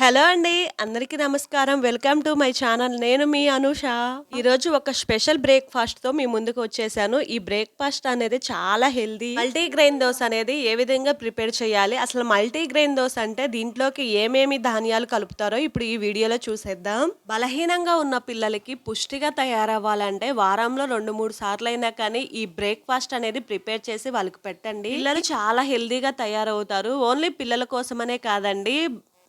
Hello అండి అందరికీ నమస్కారం. Welcome to my channel. నేను మీ అనూష. ఈరోజు ఒక స్పెషల్ బ్రేక్ఫాస్ట్తో మీ ముందుకు వచ్చేసాను. ఈ బ్రేక్ఫాస్ట్ అనేది చాలా హెల్దీ మల్టీ గ్రెయిన్ దోశ అనేది ఏ విధంగా ప్రిపేర్ చేయాలి? అసలు మల్టీ గ్రెయిన్ దోశ అంటే దీంట్లోకి ఏమేమి ధాన్యాలు కలుపుతారో ఇప్పుడు ఈ వీడియోలో చూసేద్దాం. బలహీనంగా ఉన్న పిల్లలకి పుష్టిగా తయారవ్వాలంటే వారంలో రెండు మూడు సార్లు అయినా కానీ ఈ బ్రేక్ఫాస్ట్ అనేది ప్రిపేర్ చేసి వాళ్ళకి పెట్టండి. పిల్లలు చాలా హెల్దీగా తయారవుతారు. ఓన్లీ పిల్లల కోసమనే కాదండి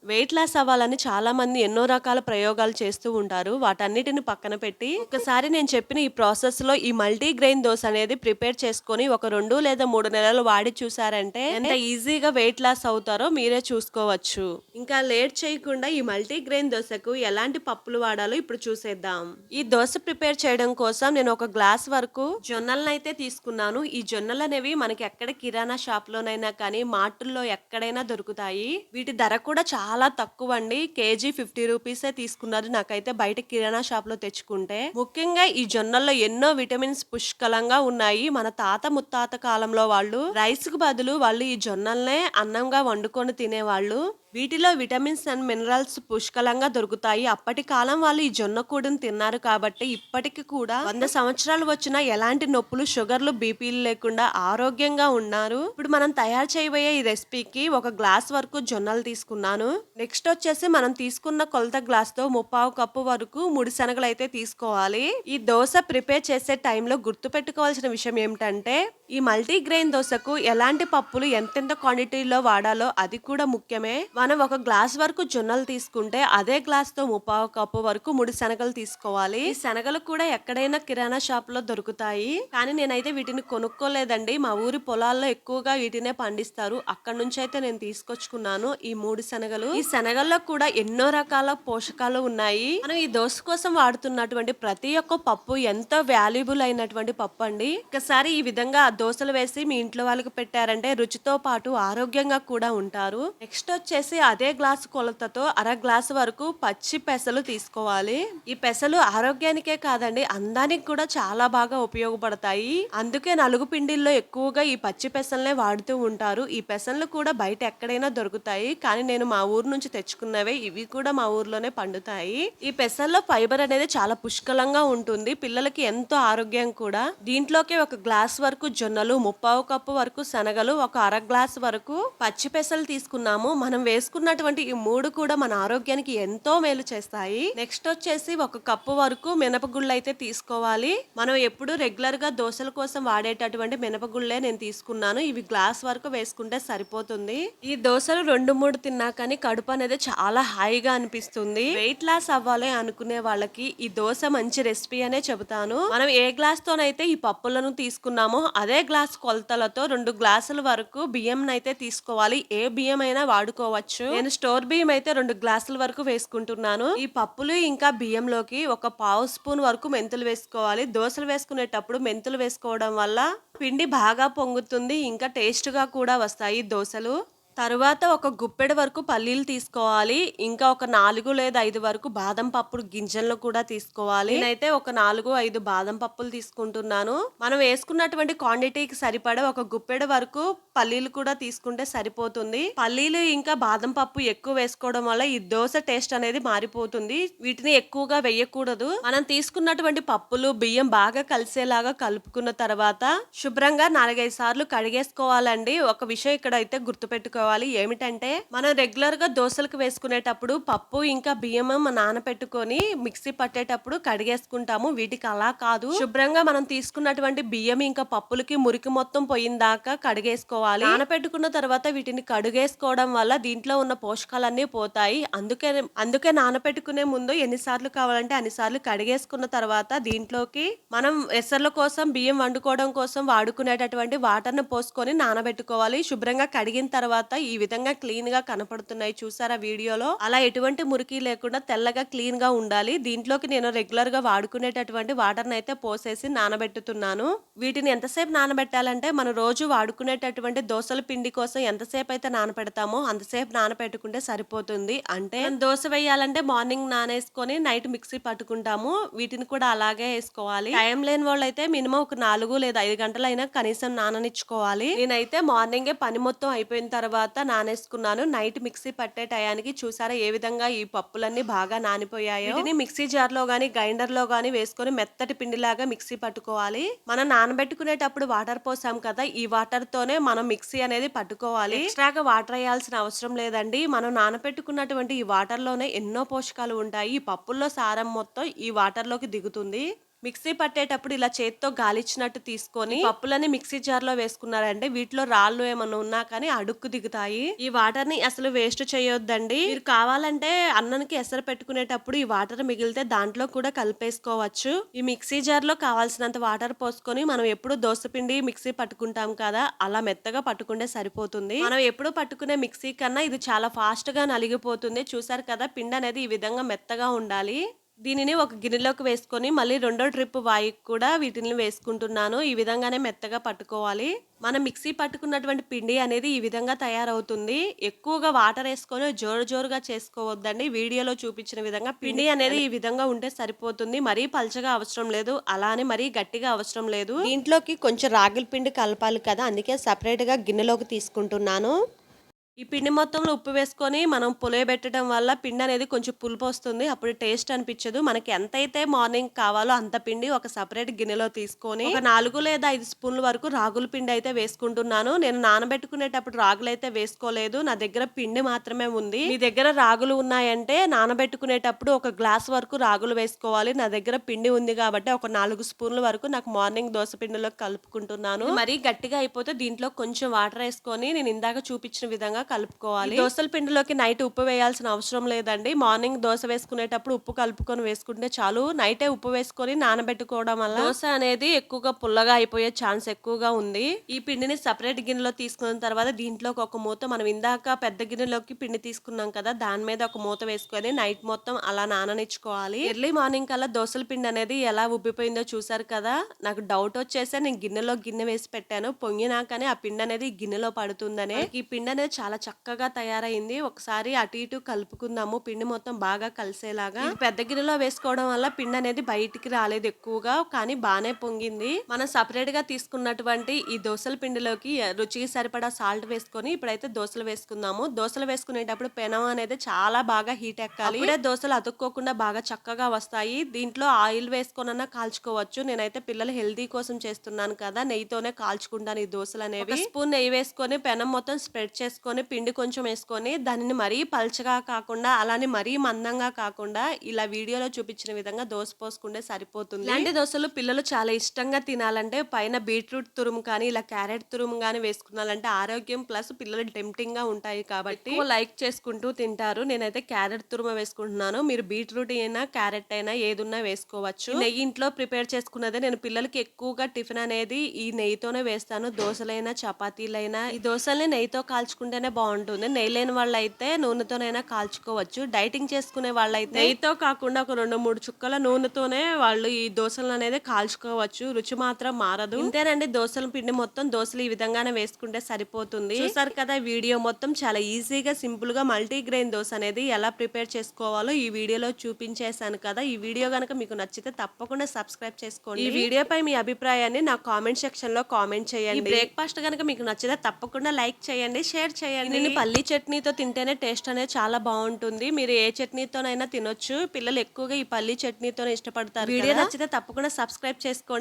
వెయిట్ లాస్ అవ్వాలని చాలామంది ఎన్నో రకాల ప్రయోగాలు చేస్తూ ఉంటారు. వాటన్నిటిని పక్కన పెట్టి ఒకసారి నేను చెప్పిన ఈ ప్రాసెస్లో ఈ మల్టీ గ్రెయిన్ దోశ అనేది ప్రిపేర్ చేసుకొని ఒక రెండు లేదా మూడు నెలలు వాడి చూసారంటే ఎంత ఈజీగా వెయిట్ లాస్ అవుతారో మీరే చూసుకోవచ్చు. ఇంకా లేట్ చేయకుండా ఈ మల్టీ గ్రెయిన్ దోశకు ఎలాంటి పప్పులు వాడాలో ఇప్పుడు చూసేద్దాం. ఈ దోశ ప్రిపేర్ చేయడం కోసం నేను ఒక గ్లాస్ వరకు జొన్నలను అయితే తీసుకున్నాను. ఈ జొన్నలు అనేవి మనకి ఎక్కడ కిరాణా షాప్లోనైనా కానీ మార్టుల్లో ఎక్కడైనా దొరుకుతాయి. వీటి ధర కూడా చాలా చాలా తక్కువ అండి కేజీ ఫిఫ్టీ రూపీసే తీసుకున్నారు నాకైతే బయట కిరాణా షాప్లో తెచ్చుకుంటే. ముఖ్యంగా ఈ జొన్నల్లో ఎన్నో విటమిన్స్ పుష్కలంగా ఉన్నాయి. మన తాత ముత్తాత కాలంలో వాళ్ళు రైస్కు బదులు వాళ్ళు ఈ జొన్నల్నే అన్నంగా వండుకొని తినేవాళ్ళు. వీటిలో విటమిన్స్ అండ్ మినరల్స్ పుష్కలంగా దొరుకుతాయి. అప్పటి కాలం వాళ్ళు ఈ జొన్న కూడని తిన్నారు కాబట్టి ఇప్పటికి కూడా వంద సంవత్సరాలు వచ్చినా ఎలాంటి నొప్పులు షుగర్లు బీపీలు లేకుండా ఆరోగ్యంగా ఉన్నారు. ఇప్పుడు మనం తయారు చేయబోయే ఈ రెసిపీకి ఒక గ్లాస్ వరకు జొన్నలు తీసుకున్నాను. నెక్స్ట్ వచ్చేసి మనం తీసుకున్న కొలత గ్లాస్తో ముప్పావు కప్పు వరకు ముడి శనగలు అయితే తీసుకోవాలి. ఈ దోశ ప్రిపేర్ చేసే టైంలో గుర్తు పెట్టుకోవాల్సిన విషయం ఏమిటంటే ఈ మల్టీ గ్రెయిన్ దోశకు ఎలాంటి పప్పులు ఎంతెంత క్వాంటిటీలో వాడాలో అది కూడా ముఖ్యమే. మనం ఒక గ్లాస్ వరకు జొన్నలు తీసుకుంటే అదే గ్లాస్తో ముప్పావు కప్పు వరకు ముడి శనగలు తీసుకోవాలి. ఈ శనగలు కూడా ఎక్కడైనా కిరాణా షాప్లో దొరుకుతాయి. కానీ నేనైతే వీటిని కొనుక్కోలేదండి. మా ఊరి పొలాల్లో ఎక్కువగా వీటినే పండిస్తారు. అక్కడ నుంచి అయితే నేను తీసుకొచ్చుకున్నాను ఈ మూడు శనగలు. ఈ శనగల్లో కూడా ఎన్నో రకాల పోషకాలు ఉన్నాయి. మనం ఈ దోశ కోసం వాడుతున్నటువంటి ప్రతి ఒక్క పప్పు ఎంతో వాల్యుబుల్ అయినటువంటి పప్పు అండి. ఒకసారి ఈ విధంగా దోశలు వేసి మీ ఇంట్లో వాళ్ళకి పెట్టారంటే రుచితో పాటు ఆరోగ్యంగా కూడా ఉంటారు. నెక్స్ట్ వచ్చేసి అదే గ్లాసు కొలతతో అర గ్లాసు వరకు పచ్చి పెసలు తీసుకోవాలి. ఈ పెసలు ఆరోగ్యానికే కాదండి అందానికి కూడా చాలా బాగా ఉపయోగపడతాయి. అందుకే నలుగు పిండిల్లో ఎక్కువగా ఈ పచ్చి పెసల్నే వాడుతూ ఉంటారు. ఈ పెసలు కూడా బయట ఎక్కడైనా దొరుకుతాయి కానీ నేను మా ఊరు నుంచి తెచ్చుకున్నవే ఇవి కూడా మా ఊర్లోనే పండుతాయి. ఈ పెసల్లో ఫైబర్ అనేది చాలా పుష్కలంగా ఉంటుంది పిల్లలకి ఎంతో ఆరోగ్యం కూడా. దీంట్లోకి ఒక గ్లాస్ వరకు జొన్నలు ముప్పావు కప్పు వరకు శనగలు ఒక అర గ్లాస్ వరకు పచ్చి పెసలు తీసుకున్నాము. మనం వేసుకున్నటువంటి ఈ మూడు కూడా మన ఆరోగ్యానికి ఎంతో మేలు చేస్తాయి. నెక్స్ట్ వచ్చేసి ఒక కప్పు వరకు మినపగుళ్ళు అయితే తీసుకోవాలి. మనం ఎప్పుడు రెగ్యులర్గా దోశల కోసం వాడేటటువంటి మినపగుళ్ళే నేను తీసుకున్నాను. ఇవి గ్లాస్ వరకు వేసుకుంటే సరిపోతుంది. ఈ దోశలు రెండు మూడు తిన్నా కానీ కడుపు అనేది చాలా హాయిగా అనిపిస్తుంది. వెయిట్ లాస్ అవ్వాలి అనుకునే వాళ్ళకి ఈ దోశ మంచి రెసిపీ అనే చెబుతాను. మనం ఏ గ్లాస్ తోనైతే ఈ పప్పులను తీసుకున్నామో అదే గ్లాస్ కొలతలతో రెండు గ్లాసుల వరకు బియ్యం అయితే తీసుకోవాలి. ఏ బియ్యం అయినా వాడుకోవచ్చు. నేను స్టోర్ బియ్యం అయితే రెండు గ్లాసుల వరకు వేసుకుంటున్నాను. ఈ పప్పులు ఇంకా బియ్యంలోకి ఒక పావు స్పూన్ వరకు మెంతులు వేసుకోవాలి. దోశలు వేసుకునేటప్పుడు మెంతులు వేసుకోవడం వల్ల పిండి బాగా పొంగుతుంది ఇంకా టేస్ట్గా కూడా వస్తాయి దోశలు. తరువాత ఒక గుప్పెడు వరకు పల్లీలు తీసుకోవాలి. ఇంకా ఒక నాలుగు లేదా ఐదు వరకు బాదం పప్పులు గింజలను కూడా తీసుకోవాలి. నేనైతే ఒక నాలుగు ఐదు బాదం పప్పులు తీసుకుంటున్నాను. మనం వేసుకున్నటువంటి క్వాంటిటీకి సరిపడా ఒక గుప్పెడు వరకు పల్లీలు కూడా తీసుకుంటే సరిపోతుంది. పల్లీలు ఇంకా బాదం పప్పు ఎక్కువ వేసుకోవడం వల్ల ఈ దోశ టేస్ట్ అనేది మారిపోతుంది. వీటిని ఎక్కువగా వేయకూడదు. మనం తీసుకున్నటువంటి పప్పులు బియ్యం బాగా కలిసేలాగా కలుపుకున్న తర్వాత శుభ్రంగా నాలుగైదు సార్లు కడిగేసుకోవాలండి. ఒక విషయం ఇక్కడ అయితే చేసుకోవాలి. ఏమిటంటే మనం రెగ్యులర్గా దోశలకు వేసుకునేటప్పుడు పప్పు ఇంకా బియ్యం నానపెట్టుకొని మిక్సీ పట్టేటప్పుడు కడిగేసుకుంటాము. వీటికి అలా కాదు. శుభ్రంగా మనం తీసుకున్నటువంటి బియ్యం ఇంకా పప్పులకి మురికి మొత్తం పోయిందాకా కడిగేసుకోవాలి. నానపెట్టుకున్న తర్వాత వీటిని కడుగేసుకోవడం వల్ల దీంట్లో ఉన్న పోషకాలన్నీ పోతాయి. అందుకే అందుకే నానపెట్టుకునే ముందు ఎన్నిసార్లు కావాలంటే అన్నిసార్లు కడిగేసుకున్న తర్వాత దీంట్లోకి మనం ఎసర్ల కోసం బియ్యం వండుకోవడం కోసం వాడుకునేటటువంటి వాటర్ను పోసుకొని నానబెట్టుకోవాలి. శుభ్రంగా కడిగిన తర్వాత ఈ విధంగా క్లీన్గా కనపడుతున్నాయి చూసారా వీడియోలో. అలా ఎటువంటి మురికి లేకుండా తెల్లగా క్లీన్గా ఉండాలి. దీంట్లోకి నేను రెగ్యులర్గా వాడుకునేటటువంటి వాటర్ అయితే పోసేసి నానబెట్టుతున్నాను. వీటిని ఎంతసేపు నానబెట్టాలంటే మనం రోజు వాడుకునేటటువంటి దోశల పిండి కోసం ఎంతసేపు అయితే నానబెడతామో అంతసేపు నానబెట్టుకుంటే సరిపోతుంది. అంటే దోశ వేయాలంటే మార్నింగ్ నానేసుకొని నైట్ మిక్సీ పట్టుకుంటాము. వీటిని కూడా అలాగే వేసుకోవాలి. టైం లేని వాళ్ళు అయితే మినిమం ఒక నాలుగు లేదా ఐదు గంటలైనా కనీసం నాననిచ్చుకోవాలి. నేనైతే మార్నింగే పని మొత్తం అయిపోయిన తర్వాత తర్వాత నానేసుకున్నాను. నైట్ మిక్సీ పట్టే టయానికి చూసారా ఏ విధంగా ఈ పప్పులన్నీ బాగా నానిపోయాయో? వీటిని మిక్సీ జార్లో కానీ గానీ కానీ గానీ వేసుకొని మెత్తటి పిండిలాగా మిక్సీ పట్టుకోవాలి. మనం నానబెట్టుకునేటప్పుడు వాటర్ పోసాం కదా ఈ వాటర్ తోనే మనం మిక్సీ అనేది పట్టుకోవాలి. ఎక్స్ట్రాగా వాటర్ వేయాల్సిన అవసరం లేదండి. మనం నానబెట్టుకున్నటువంటి ఈ వాటర్లోనే ఎన్నో పోషకాలు ఉంటాయి. ఈ పప్పుల్లో సారం మొత్తం ఈ వాటర్లోకి దిగుతుంది. మిక్సీ పట్టేటప్పుడు ఇలా చేత్తో గాలిచ్చినట్టు తీసుకొని పప్పులని మిక్సీ జార్లో వేసుకున్నారంటే వీటిలో రాళ్ళు ఏమన్నా ఉన్నా కానీ అడుక్కు దిగుతాయి. ఈ వాటర్ని అసలు వేస్ట్ చేయొద్దండి. మీరు కావాలంటే అన్నానికి ఎసరు పెట్టుకునేటప్పుడు ఈ వాటర్ మిగిలితే దాంట్లో కూడా కలిపేసుకోవచ్చు. ఈ మిక్సీ జార్లో కావాల్సినంత వాటర్ పోసుకొని మనం ఎప్పుడు దోసపిండి మిక్సీ పట్టుకుంటాం కదా అలా మెత్తగా పట్టుకుంటే సరిపోతుంది. మనం ఎప్పుడు పట్టుకునే మిక్సీ కన్నా ఇది చాలా ఫాస్ట్గా నలిగిపోతుంది. చూసారు కదా పిండి అనేది ఈ విధంగా మెత్తగా ఉండాలి. దీనిని ఒక గిన్నెలోకి వేసుకొని మళ్ళీ రెండో ట్రిప్ వాయికి కూడా వీటిని వేసుకుంటున్నాను. ఈ విధంగానే మెత్తగా పట్టుకోవాలి. మనం మిక్సీ పట్టుకున్నటువంటి పిండి అనేది ఈ విధంగా తయారవుతుంది. ఎక్కువగా వాటర్ వేసుకొని జోరు జోరుగా చేసుకోవద్దండి. వీడియోలో చూపించిన విధంగా పిండి అనేది ఈ విధంగా ఉంటే సరిపోతుంది. మరీ పల్చగా అవసరం లేదు. అలానే మరీ గట్టిగా అవసరం లేదు. దీంట్లోకి కొంచెం రాగిల పిండి కలపాలి కదా. అందుకే సపరేట్గా గిన్నెలోకి తీసుకుంటున్నాను. ఈ పిండి మొత్తంలో ఉప్పు వేసుకొని మనం పులియబెట్టడం వల్ల పిండి అనేది కొంచెం పులుపు వస్తుంది. అప్పుడు టేస్ట్ అనిపించదు. మనకి ఎంతైతే మార్నింగ్ కావాలో అంత పిండి ఒక సపరేట్ గిన్నెలో తీసుకొని ఒక నాలుగు లేదా ఐదు స్పూన్ల వరకు రాగుల పిండి అయితే వేసుకుంటున్నాను. నేను నానబెట్టుకునేటప్పుడు రాగులు అయితే వేసుకోలేదు. నా దగ్గర పిండి మాత్రమే ఉంది. మీ దగ్గర రాగులు ఉన్నాయంటే నానబెట్టుకునేటప్పుడు ఒక గ్లాస్ వరకు రాగులు వేసుకోవాలి. నా దగ్గర పిండి ఉంది కాబట్టి ఒక నాలుగు స్పూన్ల వరకు నాకు మార్నింగ్ దోశ పిండిలో కలుపుకుంటున్నాను. మరీ గట్టిగా అయిపోతే దీంట్లో కొంచెం వాటర్ వేసుకొని నేను ఇందాక చూపించిన విధంగా కలుపుకోవాలి. ఈ దోసల పిండిలోకి నైట్ ఉప్పు వేయాల్సిన అవసరం లేదండి. మార్నింగ్ దోశ వేసుకునేటప్పుడు ఉప్పు కలుపుకొని వేసుకుంటే చాలు. నైటే ఉప్పు వేసుకొని నానబెట్టుకోవడం వల్ల దోశ అనేది ఎక్కువగా పుల్లగా అయిపోయే ఛాన్స్ ఎక్కువగా ఉంది. ఈ పిండిని సపరేట్ గిన్నెలో తీసుకున్న తర్వాత దీంట్లోకి ఒక మూత మనం ఇందాక పెద్ద గిన్నెలోకి పిండి తీసుకున్నాం కదా దాని మీద ఒక మూత వేసుకొని నైట్ మొత్తం అలా నాననిచ్చుకోవాలి. ఎర్లీ మార్నింగ్ కల్లా దోసల పిండి అనేది ఎలా ఉబ్బిపోయిందో చూసారు కదా? నాకు డౌట్ వచ్చేసి నేను గిన్నెలో గిన్నె వేసి పెట్టాను. పొంగినాకనే ఆ పిండి అనేది గిన్నెలో పడుతుందనే. ఈ పిండి అనేది చాలా చక్కగా తయారైంది. ఒకసారి అటు ఇటు కలుపుకుందాము. పిండి మొత్తం బాగా కలిసేలాగా. పెద్ద గిన్నెలో వేసుకోవడం వల్ల పిండి అనేది బయటికి రాలేదు ఎక్కువగా కానీ బాగానే పొంగింది. మనం సపరేట్గా తీసుకున్నటువంటి ఈ దోసల పిండిలోకి రుచికి సరిపడా సాల్ట్ వేసుకొని ఇప్పుడైతే దోసలు వేసుకుందాము. దోసలు వేసుకునేటప్పుడు పెనం అనేది చాలా బాగా హీట్ ఎక్కాలి. అప్పుడే దోసలు అతుక్కోకుండా బాగా చక్కగా వస్తాయి. దీంట్లో ఆయిల్ వేసుకొనన్నా కాల్చుకోవచ్చు. నేనైతే పిల్లలు హెల్దీ కోసం చేస్తున్నాను కదా నెయ్యితోనే కాల్చుకుంటాను ఈ దోసలు అనేవి స్పూన్ నెయ్యి వేసుకొని పెనం మొత్తం స్ప్రెడ్ చేసుకొని పిండి కొంచెం వేసుకొని దానిని మరీ పల్చగా కాకుండా అలానే మరీ మందంగా కాకుండా ఇలా వీడియోలో చూపించిన విధంగా దోశ పోసుకుంటే సరిపోతుంది. ఇలాంటి దోశలు పిల్లలు చాలా ఇష్టంగా తినాలంటే పైన బీట్రూట్ తురుము కానీ ఇలా క్యారెట్ తురుము కానీ వేసుకున్నారంటే ఆరోగ్యం ప్లస్ పిల్లలు టెంప్టింగ్గా ఉంటాయి కాబట్టి లైక్ చేసుకుంటూ తింటారు. నేనైతే క్యారెట్ తురుము వేసుకుంటున్నాను. మీరు బీట్రూట్ అయినా క్యారెట్ అయినా ఏదున్నా వేసుకోవచ్చు. నెయ్యి ఇంట్లో ప్రిపేర్ చేసుకున్నదే. నేను పిల్లలకి ఎక్కువగా టిఫిన్ అనేది ఈ నెయ్యితోనే వేస్తాను. దోశలైనా చపాతీలైనా ఈ దోశల్ని నెయ్యితో కాల్చుకుంటేనే బాగుంటుంది. నెయ్యి లేని వాళ్ళైతే నూనెతోనైనా కాల్చుకోవచ్చు. డైటింగ్ చేసుకునే వాళ్ళైతే నెయ్యితో కాకుండా ఒక రెండు మూడు చుక్కల నూనెతోనే వాళ్ళు ఈ దోశలు అనేది కాల్చుకోవచ్చు. రుచి మాత్రం మారదు. ఇంతేనండి దోశల పిండి మొత్తం దోశలు ఈ విధంగానే వేసుకుంటే సరిపోతుంది. చూసారు కదా వీడియో మొత్తం చాలా ఈజీగా సింపుల్గా మల్టీ గ్రెయిన్ దోశ అనేది ఎలా ప్రిపేర్ చేసుకోవాలో ఈ వీడియోలో చూపించేశాను కదా. ఈ వీడియో కనుక మీకు నచ్చితే తప్పకుండా సబ్స్క్రైబ్ చేసుకోండి. ఈ వీడియోపై మీ అభిప్రాయాన్ని నా కామెంట్ సెక్షన్లో కామెంట్ చేయండి. బ్రేక్ఫాస్ట్ కనుక మీకు నచ్చితే తప్పకుండా లైక్ చేయండి షేర్ చేయండి. నేను పల్లి చట్నీతో తింటేనే టేస్ట్ అనేది చాలా బాగుంటుంది. మీరు ఏ చట్నీతోనైనా తినొచ్చు. పిల్లలు ఎక్కువగా ఈ పల్లి చట్నీతోనే ఇష్టపడతారు వీడియో నచ్చితే తప్పకుండా సబ్స్క్రైబ్ చేసుకోండి.